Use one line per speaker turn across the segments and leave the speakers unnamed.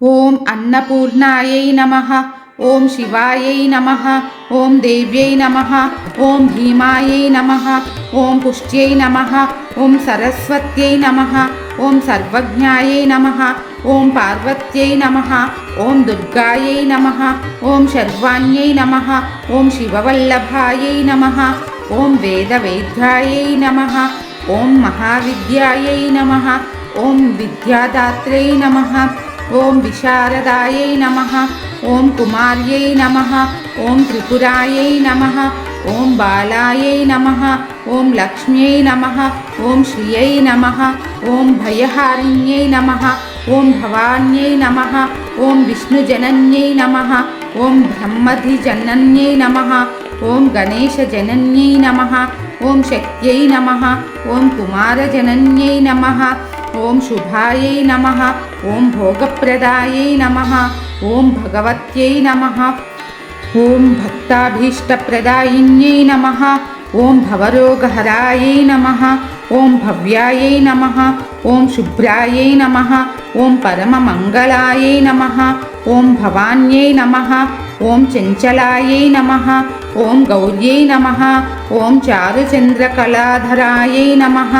ఓం అన్నపూర్ణాయై నమ ఓం శివాయై నమ ఓం దేవ్యై నమ ఓం భీమాయై నమ ఓం పుష్ట్యై నమ ఓం సరస్వత్యై నమ ఓం సర్వజ్ఞాయై నమ ఓం పార్వత్యై నమ ఓం దుర్గాయై నమ ఓం శర్వాణ్యై నమ ఓం శివవల్లభాయై నమ ఓం వేదవేద్యాయై నమ ఓం మహావిద్యాయై నమ ఓం విద్యాదాత్రై నమ ఓం విశారదాయై నమ ఓం కుమార్యై నమ ఓం త్రిపురాయై నమ ఓం బాలాయై నమ ఓం లక్ష్మ్యై నమ ఓం శ్రియై నమ ఓం భయహారిణ్యై నమ ఓం భవాన్యై నమ ఓం విష్ణుజనన్యై నమ ఓం బ్రహ్మధిజనన్యై నమ ఓం గణేశజనన్యై నమ ఓం శక్త్యై నమ ఓం కుమారజనన్యై నమ ఓం శుభాయై నమ ఓం భోగప్రదాయై నమ ఓం భగవత్యై నమ ఓం భక్తాభీష్టప్రదాయిన్యై నమ ఓం భవరోగహరాయై నమ ఓం భవ్యాయై నమ ఓం శుభ్రాయై నమ ఓం పరమమంగళాయై నమ ఓం భవాన్యై నమ ఓం చంచలాయై నమ ఓం గౌర్యై నమ ఓం చారుచంద్రకళాధరాయై నమ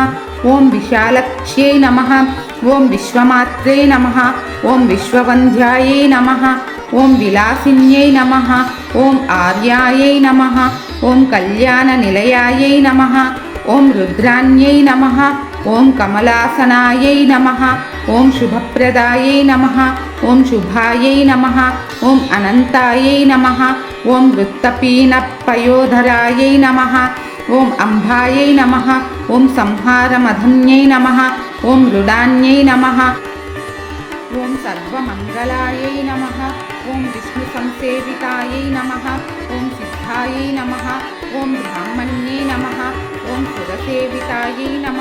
ఓం విశాలక్ష్యై నమ ఓం విశ్వమాత్రే నమ ఓం విశ్వవంధ్యాయై నమ ఓం విలాసిన్యై నమ ఓం ఆర్యాయై నమ ఓం కళ్యాణ నిలయాయై నమ ఓం రుద్రాణ్యై నమ ఓం కమలాసనాయై నమ ఓం శుభప్రదాయై నమ ఓం శుభాయై నమ ఓం అనంతాయై నమ ఓం వృత్తపీనపయోధరాయై నమ ఓం అంబాయై నమ ఓం సంహారమధన్యై నమ ఓం రుడాన్యై నమ ఓం సర్వమంగళాయై నమ ఓం విష్ణు సంసేవితాయై నమ ఓం సిద్ధాయై నమ ఓం బ్రాహ్మణ్యై నమ ఓం సురసేవితాయై నమ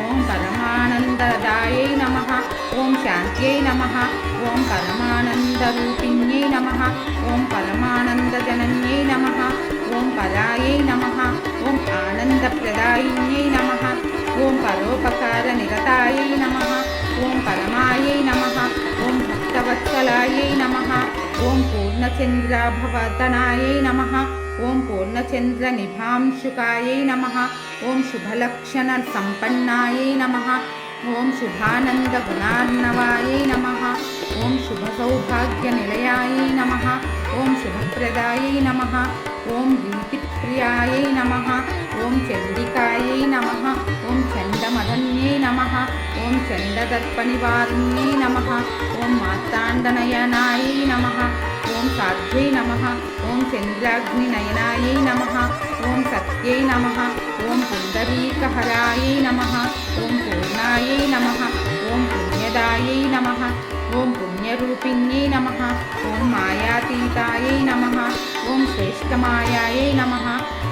ఓం పరమానందదాయై నమ ఓం శాంత్యై నమ ఓం పరమానందరూపిణ్యై నమ ఓం పరమానందజనన్యై నమ ఓం పరాయై నమ. ఓం ఆనందప్రదాయిన్యై నమ. ఓం పరోపకార నిరతాయై నమ. ఓం పరమాయై నమ. ఓం భక్తవత్సలాయై నమ. ఓం పూర్ణచంద్రాభవతనాయై నమ. ఓం పూర్ణచంద్ర నిభాంశుకాయై నమ. ఓం శుభలక్షణ సంపన్నాయై నమ. ఓం శుభానంద శుభానందగుణార్ణవాయై నమ. ఓం శుభ సౌభాగ్య శుభసౌభాగ్యనిలయాయై నమ. ఓం శుభప్రదాయై నమ. ఓం గీతిప్రియాయై నమ. ఓం చండికాయై నమ. ఓం చండమధన్యై నమ. ఓం చండదర్పనివారిణ్యై నమ. ఓం మార్తాండనయనాయై నమ. ఓం సాధ్యై నమ ఓం చంద్రాగ్నినయనాయై నమ ఓం సత్యై నమ ఓం పుండరీకహరాయై నమ ఓం పూర్ణాయై నమ ఓం పుణ్యదాయై నమ ఓం పుణ్యరూపిణ్యై నమ ఓం మాయాతీతాయై నమ ఓం శ్రేష్టమాయాయై నమ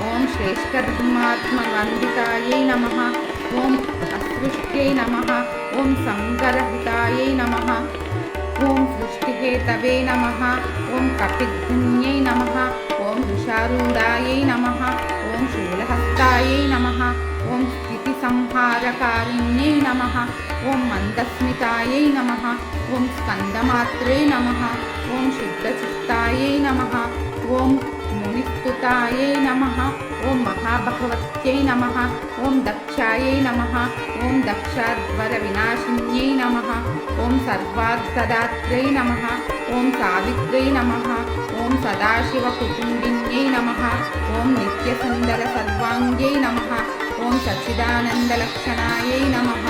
ఓం శ్రేష్టధర్మాత్మవందితాయై నమ ఓం అసృష్ట్యై నమ ఓం సంగరహితాయై నమ ఓం సృష్టిహేతవే నమ. ఓం కపిధ్వన్యై నమ. ఓం వృషారూఢాయై నమ. ఓం శూలహస్తాయై నమ. ఓం స్థితి సంహారకారిణ్యై నమ. ఓం మందస్మితాయై నమ. ఓం స్కందమాత్రే నమ. ఓం శుద్ధచిత్తాయై నమ. ఓం మునిస్తుతాయై నమ. ఓం మహాభగవత్యై నమ. ఓం దక్షాయై నమ. ఓం దక్షాధ్వర వినాశిన్యై నమ. ఓం సర్వార్థదాత్రై నమ. ఓం సావిత్రై నమ. ఓం సదాశివకుటుంబిన్యై నమ. ఓం నిత్యసుందర సర్వాంగ్యై నమ. ఓం సచ్చిదానందలక్షణాయై నమ.